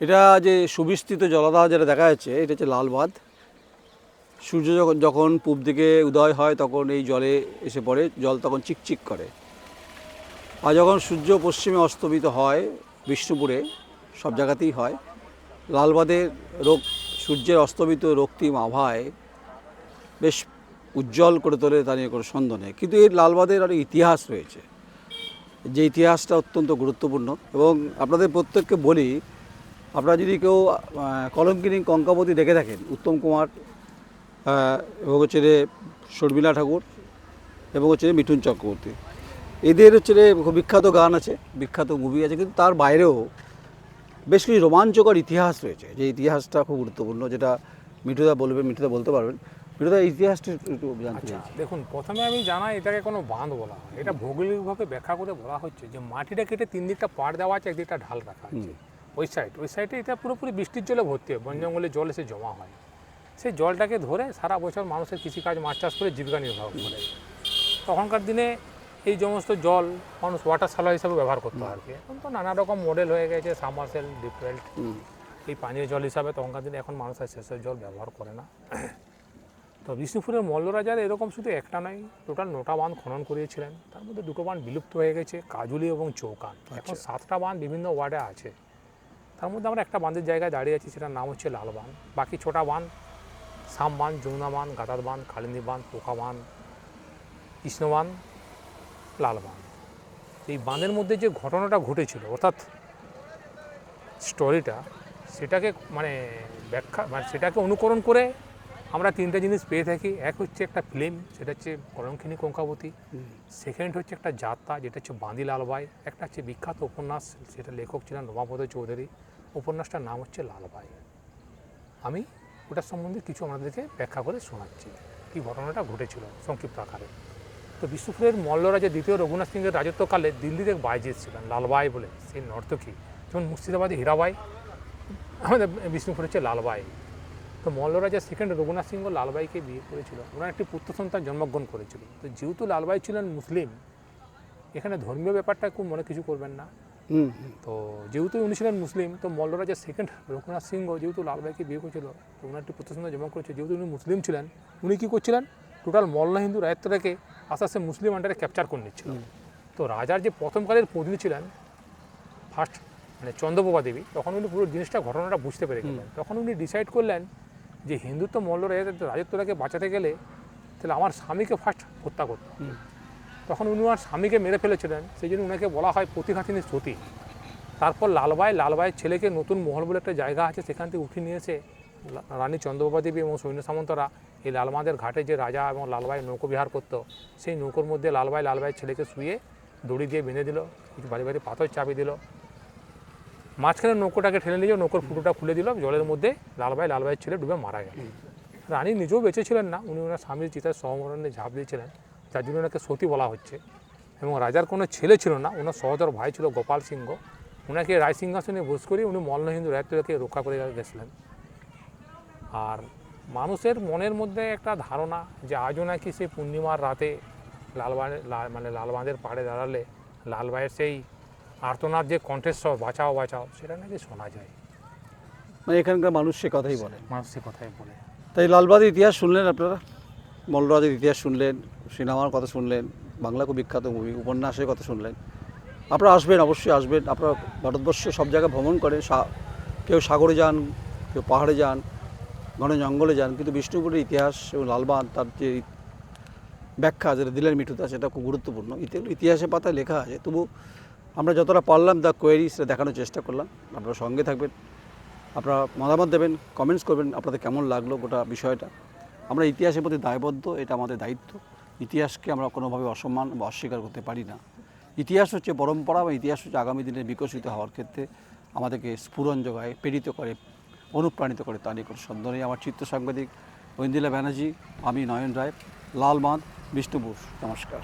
এটা যে সুবিস্তৃত জলাধার যেটা দেখা যাচ্ছে, এটা হচ্ছে লাল বাঁধ। সূর্য যখন যখন পূব দিকে উদয় হয়, তখন এই জলে এসে পড়ে। জল তখন চিকচিক করে। আর যখন সূর্য পশ্চিমে অস্তমিত হয়, বিষ্ণুপুরে, সব জায়গাতেই হয় লালবাদের রোগ সূর্যের অস্তমিত রক্তিম আভায় বেশ উজ্জ্বল করে তোলে, তা নিয়ে কোনো সন্দেহ নেই। কিন্তু এই লালবাদের অনেক ইতিহাস রয়েছে। যে ইতিহাসটা অত্যন্ত গুরুত্বপূর্ণ। এবং আপনাদের প্রত্যেককে বলি আপনারা যদি কেউ কলঙ্কিনী কঙ্কাবতী দেখে থাকেন উত্তম কুমার এবং হচ্ছে যে শর্মিলা ঠাকুর এবং হচ্ছে যে মিঠুন চক্রবর্তী। এদের হচ্ছে যে খুব বিখ্যাত গান আছে বিখ্যাত মুভি আছে কিন্তু তার বাইরেও বেশ কিছু রোমাঞ্চকর ইতিহাস রয়েছে। যে ইতিহাসটা খুব গুরুত্বপূর্ণ যেটা মিঠুদা বলবে মিঠুদা বলতে পারবেন। মিঠুদা ইতিহাসটা একটু জানতে আচ্ছা চাইছি। দেখুন প্রথমে আমি জানাই এটাকে কোনো বাঁধ বলা হয়। এটা ভৌগোলিকভাবে ব্যাখ্যা করে বলা হচ্ছে যে মাটিটা কেটে তিন দিকটা পাড় দেওয়া আছে একদিকটা ঢাল রাখা আছে। ওই সাইড ওই সাইডে এটা পুরোপুরি বৃষ্টির জলে ভর্তি হয় বন জঙ্গলে জল এসে জমা হয়। সেই জলটাকে ধরে সারা বছর মানুষের কৃষিকাজ মাছ চাষ করে জীবিকা নির্বাহ করে। তখনকার দিনে এই সমস্ত জল মানুষ ওয়াটার সাপ্লাই হিসাবে ব্যবহার করতো আর কি। এখন তো নানা রকম মডেল হয়ে গেছে সাবমার্সেল ডিপওয়েল্ট। এই পানীয় জল হিসাবে তখনকার দিনে এখন মানুষ আর সেসব জল ব্যবহার করে না। তো বিষ্ণুপুরের মল্লরাজার এরকম শুধু একটা নয় টোটাল নটা বাঁধ খনন করিয়েছিলেন। তার মধ্যে দুটো বাঁধ বিলুপ্ত হয়ে গেছে কাজুলি এবং চৌকান এখন সাতটা বাঁধ বিভিন্ন ওয়ার্ডে আছে। তার মধ্যে আমরা একটা বাঁধের জায়গায় দাঁড়িয়ে আছি, সেটার নাম হচ্ছে লাল বাঁধ বাকি ছোটা বাঁধ, সাম বান যমুনা বান গাদার বান কালিন্দী বাঁধ, পোকা বান কৃষ্ণ বাঁধ, লাল বাঁধ। এই বাঁধের মধ্যে যে ঘটনাটা ঘটেছিল, অর্থাৎ স্টোরিটা সেটাকে মানে ব্যাখ্যা মানে সেটাকে অনুকরণ করে আমরা তিনটা জিনিস পেয়ে থাকি। এক হচ্ছে একটা ফিল্ম সেটা হচ্ছে কলঙ্কিনী কঙ্কাবতী। সেকেন্ড হচ্ছে একটা যাত্রা যেটা হচ্ছে বাঁদি লালবাই একটা হচ্ছে বিখ্যাত উপন্যাস সেটা লেখক ছিলেন রমাপদ চৌধুরী। উপন্যাসটার নাম হচ্ছে লালবাই আমি ওটার সম্বন্ধে কিছু আমাদেরকে ব্যাখ্যা করে শোনাচ্ছি। কী ঘটনাটা ঘটেছিল সংক্ষিপ্ত আকারে। তো বিষ্ণুপুরের মল্লরাজা দ্বিতীয় রঘুনাথ সিংহের রাজত্বকালে দিল্লিতে এক বাইজিৎ ছিলেন লালবাই বলে। সেই নর্তকী যেমন মুর্শিদাবাদে হীরাবাই আমাদের বিষ্ণুপুর হচ্ছে লালবাই তো মল্লরাজা সেকেন্ড রঘুনাথ সিংহ লালবাইকে বিয়ে করেছিল। ওনার একটি পুত্র সন্তান জন্মগ্রহণ করেছিল। তো যেহেতু লালবাই ছিলেন মুসলিম এখানে ধর্মীয় ব্যাপারটা খুব মনে কিছু করবেন না। তো যেহেতু উনি ছিলেন মুসলিম তো মল্লরাজা সেকেন্ড রঘুনাথ সিংহ যেহেতু লালবাইকে বিয়ে করেছিল তো ওনার একটি পুত্র সন্তান জন্ম করেছে যেহেতু উনি মুসলিম ছিলেন উনি কী করছিলেন? টোটাল মল্ল হিন্দু রায়ত্বটাকে আস্তে আস্তে মুসলিম আন্ডারে ক্যাপচার করে নিচ্ছিল। তো রাজার যে প্রথমকালের পত্নী ছিলেন ফার্স্ট মানে চন্দ্রপ্রভা দেবী তখন উনি পুরো জিনিসটা ঘটনাটা বুঝতে পেরে গেলেন। তখন উনি ডিসাইড করলেন যে হিন্দুত্ব মল্ল রাজত্বটাকে বাঁচাতে গেলে তাহলে আমার স্বামীকে ফার্স্ট হত্যা করত তখন উনি ওনার স্বামীকে মেরে ফেলেছিলেন সেই জন্য ওনাকে বলা হয় প্রতিঘাতিনী সতী তারপর লালবাই লালবাইয়ের ছেলেকে নতুন মহল বলে একটা জায়গা আছে সেখান থেকে উঠে নিয়ে এসে রানী চন্দ্রপ্রভা দেবী এবং সৈন্য সামন্তরা। এই লালমাদের ঘাটে যে রাজা এবং লালবাই নৌকো বিহার করতো সেই নৌকোর মধ্যে লালবাই লালবাইয়ের ছেলেকে শুয়ে দড়ি দিয়ে বেঁধে দিল কিছু বাড়ি বাড়ি পাথর চাপি দিল। মাঝখানে নৌকোটাকে ঠেলে নিয়ে নৌকোর ফুটোটা খুলে দিল জলের মধ্যে লালবাই লালবাইয়ের ছেলে ডুবে মারা গেল। রানী নিজেও বেঁচে ছিলেন না, উনি ওনার স্বামীর চিতার সহমরণে ঝাঁপ দিয়েছিলেন, যার জন্য ওনাকে সতী বলা হচ্ছে। এবং রাজার কোনো ছেলে ছিল না, ওনার সহদর ভাই ছিল গোপাল সিংহ। ওনাকে রায় সিংহাসনে বোস করে উনি মল্ল হিন্দু রায়ত্বকে রক্ষা করে গেছিলেন। আর মানুষের মনের মধ্যে একটা ধারণা যে আজও নাকি সেই পূর্ণিমার রাতে লালবাঁধে মানে লালবাঁধের পাড়ে দাঁড়ালে লালবাইয়ের সেই আর্তনার যে কণ্ঠেশ্বর বাঁচাও বাঁচাও সেটা নাকি শোনা যায়। মানে এখানকার মানুষ সে কথাই বলে। মানুষ সে কথাই বলে। তাই লালবাদের ইতিহাস শুনলেন আপনারা? মল্লরাজের ইতিহাস শুনলেন সিনেমার কথা শুনলেন বাংলা খুব বিখ্যাত মুভি উপন্যাসের কথা শুনলেন। আপনারা আসবেন অবশ্যই আসবেন। আপনারা ভারতবর্ষে সব জায়গায় ভ্রমণ করেন। সা- কেউ সাগরে যান কেউ পাহাড়ে যান ঘন জঙ্গলে যান। কিন্তু বিষ্ণুপুরের ইতিহাস এবং লালবাঁধ তার যে ব্যাখ্যা যেটা দিলেন মিঠুতা সেটা খুব গুরুত্বপূর্ণ। ইতি- ইতিহাসের পাতায় লেখা আছে। তবু আমরা যতটা পারলাম দ্য কোয়েরি সেটা দেখানোর চেষ্টা করলাম। আপনারা সঙ্গে থাকবেন, আপনারা মতামত দেবেন কমেন্টস করবেন, আপনাদের কেমন লাগল গোটা বিষয়টা। আমরা ইতিহাসের প্রতি দায়বদ্ধ, এটা আমাদের দায়িত্ব। ইতিহাসকে আমরা কোনোভাবে অসম্মান বা অস্বীকার করতে পারি না। ইতিহাস হচ্ছে পরম্পরা বা ইতিহাস হচ্ছে আগামী দিনে বিকশিত হওয়ার ক্ষেত্রে আমাদেরকে স্ফুরণ যোগায়, প্রেরিত করে, অনুপ্রাণিত করে তা নিয়ে কোনো সন্দেহ নেই। আমার চিত্র সাংবাদিক ঐন্দিলা ব্যানার্জি, আমি নয়ন রায় লাল বাঁধ বিষ্ণুপুর নমস্কার।